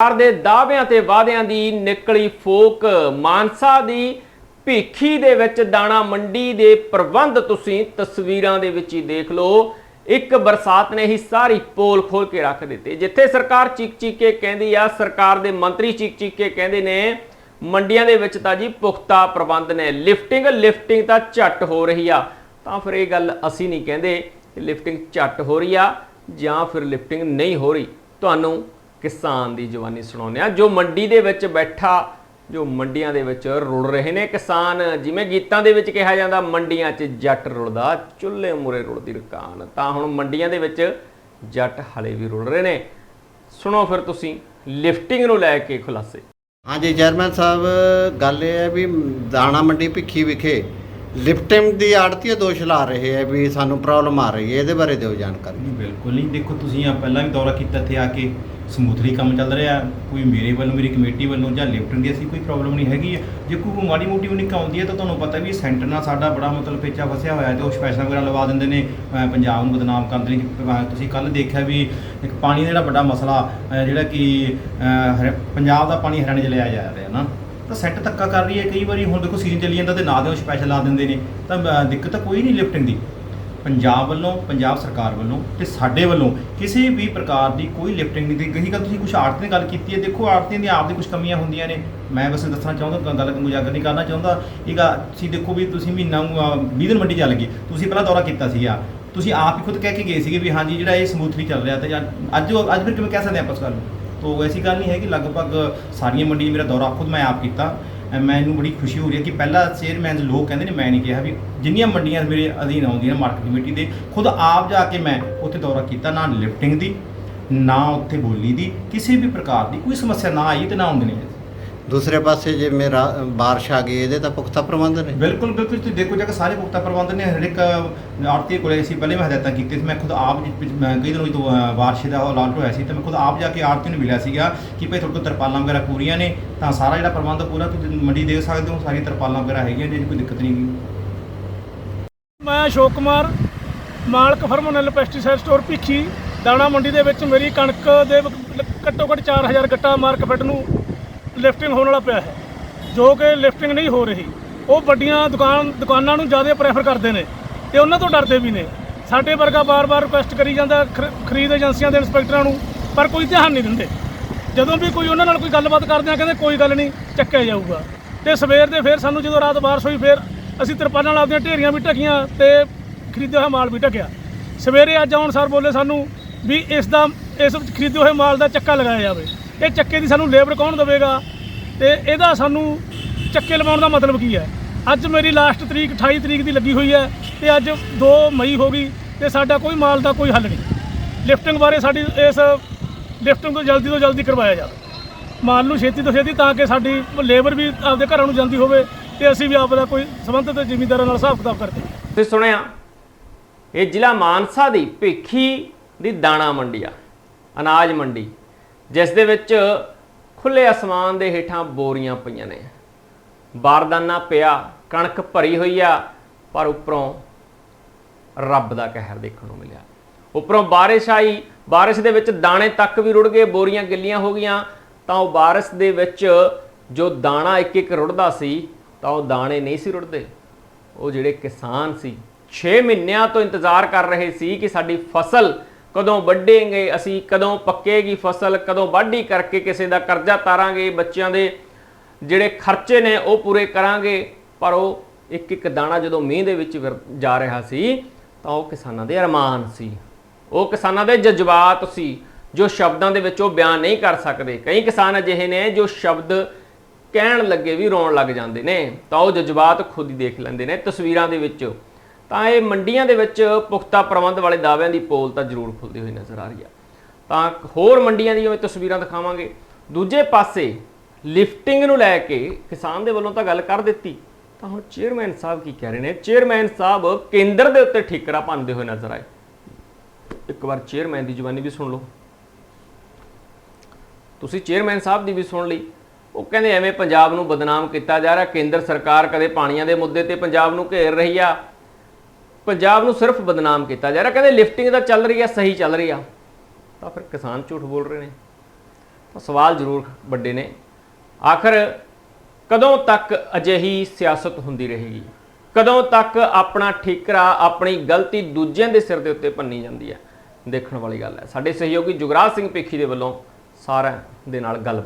ਸਰਕਾਰ ਦੇ ਦਾਅਵਿਆਂ ਤੇ ਵਾਅਦਿਆਂ ਦੀ ਨਿਕਲੀ ਫੋਕ। ਮਾਨਸਾ ਦੀ ਭੀਖੀ ਦੇ ਵਿੱਚ ਦਾਣਾ ਮੰਡੀ ਦੇ ਪ੍ਰਬੰਧ ਤੁਸੀਂ ਤਸਵੀਰਾਂ ਦੇ ਵਿੱਚ ਹੀ ਦੇਖ ਲਓ। ਇੱਕ ਬਰਸਾਤ ਨੇ ਹੀ ਸਾਰੀ ਪੋਲ ਖੋਲ ਕੇ ਰੱਖ ਦਿੱਤੀ। ਜਿੱਥੇ ਸਰਕਾਰ ਚੀਕ ਚੀਕ ਕੇ ਕਹਿੰਦੀ ਆ, ਸਰਕਾਰ ਦੇ ਮੰਤਰੀ ਚੀਕ ਚੀਕ ਕੇ ਕਹਿੰਦੇ ਨੇ, ਮੰਡੀਆਂ ਦੇ ਵਿੱਚ ਤਾਂ ਜੀ ਪੁਖਤਾ ਪ੍ਰਬੰਧ ਨੇ। ਲਿਫਟਿੰਗ ਲਿਫਟਿੰਗ ਤਾਂ ਝੱਟ ਹੋ ਰਹੀ ਆ। ਤਾਂ ਫਿਰ ਇਹ ਗੱਲ ਅਸੀਂ ਨਹੀਂ ਕਹਿੰਦੇ ਕਿ ਲਿਫਟਿੰਗ ਝੱਟ ਹੋ ਰਹੀ ਆ ਜਾਂ ਫਿਰ ਲਿਫਟਿੰਗ ਨਹੀਂ ਹੋ ਰਹੀ। ਤੁਹਾਨੂੰ ਕਿਸਾਨ ਦੀ ਜਵਾਨੀ ਸੁਣਾਉਂਦੇ ਆ ਜੋ ਮੰਡੀ ਦੇ ਵਿੱਚ ਬੈਠਾ ਜੋ ਮੰਡੀਆਂ ਦੇ ਵਿੱਚ ਰੁੜ ਰਹੇ ਨੇ ਕਿਸਾਨ ਜਿਵੇਂ ਗੀਤਾਂ ਦੇ ਵਿੱਚ ਕਿਹਾ ਜਾਂਦਾ ਮੰਡੀਆਂ 'ਚ ਜੱਟ ਰੁੜਦਾ ਚੁੱਲ੍ਹੇ ਮੂਰੇ ਰੁੜਦੀ ਰਕਾਨ ਤਾਂ ਹੁਣ ਮੰਡੀਆਂ ਦੇ ਵਿੱਚ ਜੱਟ ਹਲੇ ਵੀ ਰੁੜ ਰਹੇ ਨੇ। ਸੁਣੋ ਫਿਰ ਤੁਸੀਂ ਲਿਫਟਿੰਗ ਨੂੰ ਲੈ ਕੇ ਖੁਲਾਸੇ। ਹਾਂਜੀ ਚੇਅਰਮੈਨ ਸਾਹਿਬ ਗੱਲ ਇਹ ਹੈ ਵੀ ਦਾਣਾ ਮੰਡੀ ਭਿੱਖੀ ਵਿਖੇ ਲਿਫਟਿੰਗ ਦੀ ਆੜਤੀ ਦੋਸ਼ ਲਾ ਰਹੇ ਹੈ ਵੀ ਸਾਨੂੰ ਪ੍ਰੋਬਲਮ ਆ ਰਹੀ ਹੈ। ਇਹਦੇ ਬਾਰੇ ਦਿਓ ਜਾਣਕਾਰੀ। ਬਿਲਕੁਲ ਨਹੀਂ। ਦੇਖੋ ਤੁਸੀਂ ਆ ਪਹਿਲਾਂ ਵੀ ਦੌਰਾ ਕੀਤਾ ਇੱਥੇ ਆ ਕੇ। ਸਮੂਥਲੀ ਕੰਮ ਚੱਲ ਰਿਹਾ, ਕੋਈ ਮੇਰੇ ਵੱਲੋਂ, ਮੇਰੀ ਕਮੇਟੀ ਵੱਲੋਂ ਜਾਂ ਲਿਫਟਿੰਗ ਦੀ ਅਸੀਂ ਕੋਈ ਪ੍ਰੋਬਲਮ ਨਹੀਂ ਹੈਗੀ ਹੈ। ਜੇ ਕੋਈ ਮਾੜੀ ਮੋਟੀ ਵੀ ਨਿੱਕ ਆਉਂਦੀ ਹੈ ਤਾਂ ਤੁਹਾਨੂੰ ਪਤਾ ਵੀ ਸੈਂਟਰ ਨਾਲ ਸਾਡਾ ਬੜਾ ਮਤਲਬ ਪੇਚਾ ਫਸਿਆ ਹੋਇਆ ਹੈ ਤੇ ਉਹ ਸਪੈਸ਼ਲ ਵਗੈਰਾ ਲਵਾ ਦਿੰਦੇ ਨੇ। ਅਹ ਪੰਜਾਬ ਨੂੰ ਬਦਨਾਮ ਕਰਦੇ ਨੇ। ਲਈ ਤੁਸੀਂ ਕੱਲ ਦੇਖਿਆ ਵੀ ਇੱਕ ਪਾਣੀ ਦਾ ਜਿਹੜਾ ਵੱਡਾ ਮਸਲਾ, ਅਹ ਜਿਹੜਾ ਕਿ, ਅਹ ਹਰ- ਪੰਜਾਬ ਦਾ ਪਾਣੀ ਹਰਿਆਣੇ 'ਚ ਲਿਆ ਜਾ ਰਿਹਾ ਨਾ। ਤਾਂ ਸੈੱਟ ਧੱਕਾ ਕਰ ਰਹੀ ਹੈ। ਕਈ ਵਾਰੀ ਹੁਣ ਦੇਖੋ ਸੀਜ਼ਨ ਚੱਲੀ ਜਾਂਦਾ ਤੇ ਨਾ ਦੇ ਉਹ ਸਪੈਸ਼ਲ ਲਾ ਦਿੰਦੇ ਨੇ। ਤਾਂ, ਅਹ ਦਿੱਕਤ ਤਾਂ ਕੋਈ ਨਹੀਂ ਲਿਫਟਿੰਗ ਦੀ। ਪੰਜਾਬ ਵੱਲੋਂ ਪੰਜਾਬ ਸਰਕਾਰ ਵੱਲੋਂ ਤੇ ਸਾਡੇ ਵੱਲੋਂ ਕਿਸੇ ਵੀ ਪ੍ਰਕਾਰ ਦੀ ਕੋਈ ਲਿਫਟਿੰਗ ਨਹੀਂ ਦੀ ਕਹੀ ਗੱਲ ਤੁਸੀਂ ਕੁਝ ਆੜਤ ਦੀ ਗੱਲ ਕੀਤੀ ਹੈ। ਦੇਖੋ ਆੜਤੀਆਂ ਦੀ ਆਪ ਦੀ ਕੁਝ ਕਮੀਆਂ ਹੁੰਦੀਆਂ ਨੇ। ਮੈਂ ਬਸ ਦੱਸਣਾ ਚਾਹੁੰਦਾ ਗੱਲ ਨੂੰ ਨਹੀਂ ਕਰਨਾ ਚਾਹੁੰਦਾ। ਇਹ ਗਾ ਤੁਸੀਂ ਦੇਖੋ ਵੀ ਤੁਸੀਂ ਮਹੀਨਾ ਨੂੰ, ਅਹ, 20 ਦਿਨ ਮੰਡੀ ਚੱਲ ਗਏ। ਤੁਸੀਂ ਪਹਿਲਾਂ ਦੌਰਾ ਕੀਤਾ ਸੀਗਾ। ਤੁਸੀਂ ਆਪ ਹੀ ਖੁਦ ਕਹਿ ਕੇ ਗਏ ਸੀਗੇ ਵੀ ਹਾਂਜੀ ਜਿਹੜਾ ਇਹ ਸਮੂਥਲੀ ਚੱਲ ਰਿਹਾ ਤੇ ਅੱਜ ਉਹ- ਅੱਜ ਫਿਰ ਕਿਵੇਂ ਕਹਿ ਸਕਦੇ ਆਪਾਂ ਇਸ ਗੱਲ ਨੂੰ? ਤੋ ਐਸੀ ਗੱਲ ਨਹੀਂ ਹੈ ਕਿ ਲਗਭਗ ਸਾਰੀਆਂ ਮੰਡੀਆਂ 'ਚ ਮੇਰਾ ਦੌਰਾ ਖੁਦ ਮੈਂ ਆਪ ਕੀਤਾ। ਅਹ ਮੈਨੂੰ ਬੜੀ ਖੁਸ਼ੀ ਹੋ ਰਹੀ ਹੈ ਕਿ ਪਹਿਲਾ ਚੇਅਰਮੈਨ ਲੋਕ ਕਹਿੰਦੇ ਨੇ, ਮੈਂ ਨਹੀਂ ਕਿਹਾ ਵੀ ਜਿੰਨੀਆਂ ਮੰਡੀਆਂ ਮੇਰੇ ਅਧੀਨ ਆਉਂਦੀਆਂ ਨੇ ਮਾਰਕੀਟ ਕਮੇਟੀ ਦੇ, ਖੁਦ ਆਪ ਜਾ ਕੇ ਮੈਂ ਉੱਥੇ ਦੌਰਾ ਕੀਤਾ, ਨਾ ਲਿਫਟਿੰਗ ਦੀ, ਨਾ ਉੱਥੇ ਬੋਲੀ ਦੀ, ਕਿਸੇ ਵੀ ਪ੍ਰਕਾਰ ਦੀ ਕੋਈ ਸਮੱਸਿਆ ਨਾ ਆਈ ਤੇ ਨਾ ਆਉਂਦੀ ਨਹੀਂ ਦੂਸਰੇ ਪਾਸੇ ਜੇ ਮੇਰਾ ਬਾਰਿਸ਼ ਆ ਗਈ ਇਹਦੇ ਤਾਂ ਪੁਖਤਾ ਪ੍ਰਬੰਧ ਨੇ। ਬਿਲਕੁਲ ਬਿਲਕੁਲ ਤੁਸੀਂ ਦੇਖੋ ਜਾ ਕੇ ਸਾਰੇ ਪੁਖਤਾ ਪ੍ਰਬੰਧ ਨੇ ਹਰ ਇੱਕ ਆਰਤੀ ਕੋਲੇ ਅਸੀਂ ਪਹਿਲੇ ਮੈਂ ਹਦਾਇਤਾਂ ਕੀਤੀਆਂ ਸੀ ਮੈਂ ਖੁਦ ਆਪ ਜੀ ਕਈ ਦਿਨ ਹੋਈ ਤੋਂ ਬਾਰਿਸ਼ ਦਾ ਅਲਾਟ ਹੋਇਆ ਸੀ ਤੇ ਮੈਂ ਖੁਦ ਆਪ ਜਾ ਕੇ ਆਰਤੀ ਨੂੰ ਮਿਲਿਆ ਸੀਗਾ ਕਿ ਭਾਈ ਤੁਹਾਡੇ ਕੋਲ ਤਰਪਾਲਾਂ ਵਗੈਰਾ ਪੂਰੀਆਂ ਨੇ ਤਾਂ ਸਾਰਾ ਜਿਹੜਾ ਪ੍ਰਬੰਧ ਪੂਰਾ ਤੁਸੀਂ ਮੰਡੀ ਦੇਖ ਸਕਦੇ ਹੋ ਸਾਰੀਆਂ ਤਰਪਾਲਾਂ ਵਗੈਰਾ ਹੈਗੀਆਂ ਨੇ ਕੋਈ ਦਿੱਕਤ ਨਹੀਂ ਮੈਂ ਅਸ਼ੋਕ ਕੁਮਾਰ ਮਾਲਕ ਫਰਮਨਲ ਪੈਸਟੀਸਾਈਡ ਸਟੋਰ ਭਿੱਖੀ ਦਾਣਾ ਮੰਡੀ ਦੇ ਵਿੱਚ ਮੇਰੀ ਕਣਕ ਦੇ ਘੱਟੋ ਘੱਟ 4000 ਗੱਟਾ ਮਾਰਕਫੈਟ ਨੂੰ ਲਿਫਟਿੰਗ ਹੋਣ ਵਾਲਾ ਪਿਆ ਹੈ। ਜੋ ਕਿ ਲਿਫਟਿੰਗ ਨਹੀਂ ਹੋ ਰਹੀ। ਉਹ ਵੱਡੀਆਂ ਦੁਕਾਨ, ਦੁਕਾਨਾਂ ਨੂੰ ਜ਼ਿਆਦਾ ਪ੍ਰੈਫਰ ਕਰਦੇ ਨੇ ਤੇ ਉਹਨਾਂ ਤੋਂ ਡਰਦੇ ਵੀ ਨੇ। ਸਾਡੇ ਵਰਗਾ ਬਾਰ-ਬਾਰ ਰਿਕੁਐਸਟ ਕਰੀ ਜਾਂਦਾ ਖਰੀਦ ਏਜੰਸੀਆਂ ਦੇ ਇੰਸਪੈਕਟਰਾਂ ਨੂੰ, ਪਰ ਕੋਈ ਧਿਆਨ ਨਹੀਂ ਦਿੰਦੇ। ਜਦੋਂ ਵੀ ਕੋਈ ਉਹਨਾਂ ਨਾਲ ਕੋਈ ਗੱਲਬਾਤ ਕਰਦੇ ਆ, ਕਹਿੰਦੇ ਕੋਈ ਗੱਲ ਨਹੀਂ, ਚੱਕਿਆ ਜਾਊਗਾ। ਤੇ ਸਵੇਰ ਦੇ ਫਿਰ ਸਾਨੂੰ ਜਦੋਂ ਰਾਤ ਬਾਰਸ਼ ਹੋਈ, ਫਿਰ ਅਸੀਂ ਤਰਪਾਲਾਂ ਨਾਲ ਆਪਦੀਆਂ ਢੇਰੀਆਂ ਵੀ ਢਕੀਆਂ ਤੇ ਖਰੀਦਿਆ ਹੋਇਆ ਮਾਲ ਵੀ ਢਕਿਆ। ਸਵੇਰੇ ਅੱਜ ਆਉਣ ਸਰ ਬੋਲੇ ਸਾਨੂੰ ਵੀ ਇਸ ਦਾ, ਇਸ ਖਰੀਦੇ ਹੋਏ ਮਾਲ ਦਾ ਚੱਕਾ ਲਗਾਇਆ ਜਾਵੇ। ਇਹ ਚੱਕੇ ਦੀ ਸਾਨੂੰ ਲੇਬਰ ਕੌਣ ਦੇਵੇਗਾ? ਤੇ ਇਹਦਾ ਸਾਨੂੰ ਚੱਕੇ ਲਵਾਉਣ ਦਾ ਮਤਲਬ ਕੀ ਹੈ? ਅੱਜ ਮੇਰੀ ਲਾਸਟ ਤਰੀਕ 28 ਤਰੀਕ ਦੀ ਲੱਗੀ ਹੋਈ ਹੈ ਤੇ ਅੱਜ 2 ਮਈ ਹੋ ਗਈ ਤੇ ਸਾਡਾ ਕੋਈ ਮਾਲ ਦਾ ਕੋਈ ਹੱਲ ਨਹੀਂ। ਲਿਫਟਿੰਗ ਬਾਰੇ ਸਾਡੀ ਇਸ ਲਿਫਟਿੰਗ ਤੋਂ ਜਲਦੀ ਤੋਂ ਜਲਦੀ ਕਰਵਾਇਆ ਜਾਵੇ। ਮਾਲ ਨੂੰ ਛੇਤੀ ਤੋਂ ਛੇਤੀ ਤਾਂ ਕਿ ਸਾਡੀ ਲੇਬਰ ਵੀ ਆਪਦੇ ਘਰਾਂ ਨੂੰ ਜਾਂਦੀ ਹੋਵੇ ਤੇ ਅਸੀਂ ਵੀ ਆਪ ਦਾ ਕੋਈ ਸੰਬੰਧਿਤ ਜ਼ਿਮੀਂਦਾਰਾਂ ਨਾਲ ਹਿਸਾਬ ਕਿਤਾਬ ਕਰਦੇ ਤੁਸੀਂ ਸੁਣਿਆ? ਇਹ ਜ਼ਿਲ੍ਹਾ ਮਾਨਸਾ ਦੀ ਭੇਖੀ ਦੀ ਦਾਣਾ ਮੰਡੀ ਆ, ਅਨਾਜ ਮੰਡੀ। ਜਿਸ ਦੇ ਵਿੱਚ ਖੁੱਲੇ ਅਸਮਾਨ ਦੇ ਹੇਠਾਂ ਬੋਰੀਆਂ ਪਈਆਂ ਨੇ। ਬਾਰਦਾਨਾ ਪਿਆ, ਕਣਕ ਭਰੀ ਹੋਈ ਆ, ਪਰ ਉੱਪਰੋਂ ਰੱਬ ਦਾ ਕਹਿਰ ਦੇਖਣ ਨੂੰ ਮਿਲਿਆ। ਉੱਪਰੋਂ ਬਾਰਿਸ਼ ਆਈ, ਬਾਰਿਸ਼ ਦੇ ਵਿੱਚ ਦਾਣੇ ਤੱਕ ਵੀ ਰੁੜ ਗਏ, ਬੋਰੀਆਂ ਗਿੱਲੀਆਂ ਹੋ ਗਈਆਂ, ਤਾਂ ਉਹ ਬਾਰਿਸ਼ ਦੇ ਵਿੱਚ ਜੋ ਦਾਣਾ ਇੱਕ ਇੱਕ ਰੁੜਦਾ ਸੀ, ਤਾਂ ਉਹ ਦਾਣੇ ਨਹੀਂ ਸੀ ਰੁੜਦੇ। ਉਹ ਜਿਹੜੇ ਕਿਸਾਨ ਸੀ 6 ਮਹੀਨਿਆਂ ਤੋਂ ਇੰਤਜ਼ਾਰ ਕਰ ਰਹੇ ਸੀ ਕਿ ਸਾਡੀ ਫਸਲ ਕਦੋਂ ਵੱਢੇਂਗੇ, ਅਸੀਂ ਕਦੋਂ ਪੱਕੇਗੀ ਫਸਲ, ਕਦੋਂ ਵਾਢੀ ਕਰਕੇ ਕਿਸੇ ਦਾ ਕਰਜ਼ਾ ਤਾਰਾਂਗੇ, ਬੱਚਿਆਂ ਦੇ ਜਿਹੜੇ ਖਰਚੇ ਨੇ ਉਹ ਪੂਰੇ ਕਰਾਂਗੇ। ਪਰ ਉਹ ਇੱਕ ਇੱਕ ਦਾਣਾ ਜਦੋਂ ਮੀਂਹ ਦੇ ਵਿੱਚ ਜਾ ਰਿਹਾ ਸੀ, ਤਾਂ ਉਹ ਕਿਸਾਨਾਂ ਦੇ ਅਰਮਾਨ ਸੀ। ਉਹ ਕਿਸਾਨਾਂ ਦੇ ਜਜ਼ਬਾਤ ਸੀ, ਜੋ ਸ਼ਬਦਾਂ ਦੇ ਵਿੱਚ ਉਹ ਬਿਆਨ ਨਹੀਂ ਕਰ ਸਕਦੇ। ਕਈ ਕਿਸਾਨ ਅਜਿਹੇ ਨੇ ਜੋ ਸ਼ਬਦ ਕਹਿਣ ਲੱਗੇ ਵੀ ਰੋਣ ਲੱਗ ਜਾਂਦੇ ਨੇ, ਤਾਂ ਉਹ ਜਜ਼ਬਾਤ ਖੁਦ ਹੀ ਦੇਖ ਲੈਂਦੇ ਨੇ। ਤਸਵੀਰਾਂ ਦੇ ਵਿੱਚ ਤਾਂ ਇਹ ਮੰਡੀਆਂ ਦੇ ਵਿੱਚ ਪੁਖਤਾ ਪ੍ਰਬੰਧ ਵਾਲੇ ਦਾਅਵਿਆਂ ਦੀ ਪੋਲ ਤਾਂ ਜ਼ਰੂਰ ਖੁੱਲਦੀ ਹੋਈ ਨਜ਼ਰ ਆ ਰਹੀ ਆ। ਤਾਂ ਹੋਰ ਮੰਡੀਆਂ ਦੀਆਂ ਵੀ ਤਸਵੀਰਾਂ ਦਿਖਾਵਾਂਗੇ। ਦੂਜੇ ਪਾਸੇ ਲਿਫਟਿੰਗ ਨੂੰ ਲੈ ਕੇ ਕਿਸਾਨ ਦੇ ਵੱਲੋਂ ਤਾਂ ਗੱਲ ਕਰ ਦਿੱਤੀ। ਤਾਂ ਹੁਣ ਚੇਅਰਮੈਨ ਸਾਹਿਬ ਕੀ ਕਹਿ ਰਹੇ ਨੇ? ਚੇਅਰਮੈਨ ਸਾਹਿਬ ਕੇਂਦਰ ਦੇ ਉੱਤੇ ਠਿਕਰਾ ਪਾਉਂਦੇ ਹੋਏ ਨਜ਼ਰ ਆਏ। ਇੱਕ ਵਾਰ ਚੇਅਰਮੈਨ ਦੀ ਜ਼ੁਬਾਨੀ ਵੀ ਸੁਣ ਲਓ। ਤੁਸੀਂ ਚੇਅਰਮੈਨ ਸਾਹਿਬ ਦੀ ਵੀ ਸੁਣ ਲਈ। ਉਹ ਕਹਿੰਦੇ ਐਵੇਂ ਪੰਜਾਬ ਨੂੰ ਬਦਨਾਮ ਕੀਤਾ ਜਾ ਰਿਹਾ। ਕੇਂਦਰ ਸਰਕਾਰ ਕਦੇ ਪਾਣੀਆਂ ਦੇ ਮੁੱਦੇ ਤੇ ਪੰਜਾਬ ਨੂੰ ਘੇਰ ਰਹੀ ਆ। ਪੰਜਾਬ ਨੂੰ ਸਿਰਫ ਬਦਨਾਮ ਕੀਤਾ ਜਾ ਰਿਹਾ। ਕਹਿੰਦੇ ਲਿਫਟਿੰਗ ਦਾ ਚੱਲ ਰਹੀ ਆ, ਸਹੀ ਚੱਲ ਰਹੀ ਆ। ਤਾਂ ਫਿਰ ਕਿਸਾਨ ਝੂਠ ਬੋਲ ਰਹੇ ਨੇ। ਸਵਾਲ ਜ਼ਰੂਰ ਵੱਡੇ ਨੇ। ਆਖਰ ਕਦੋਂ ਤੱਕ ਅਜਿਹੀ ਸਿਆਸਤ ਹੁੰਦੀ ਰਹੇਗੀ? ਕਦੋਂ ਤੱਕ ਆਪਣਾ ਠਿਕਰਾ, ਆਪਣੀ ਗਲਤੀ ਦੂਜਿਆਂ ਦੇ ਸਿਰ ਦੇ ਉੱਤੇ ਭੰਨੀ ਜਾਂਦੀ ਹੈ? ਦੇਖਣ ਵਾਲੀ ਗੱਲ ਹੈ। ਸਾਡੇ ਸਹਿਯੋਗੀ ਜੁਗਰਾਜ ਸਿੰਘ ਪੇਖੀ ਦੇ ਵੱਲੋਂ ਸਾਰਿਆਂ ਦੇ ਨਾਲ ਗੱਲ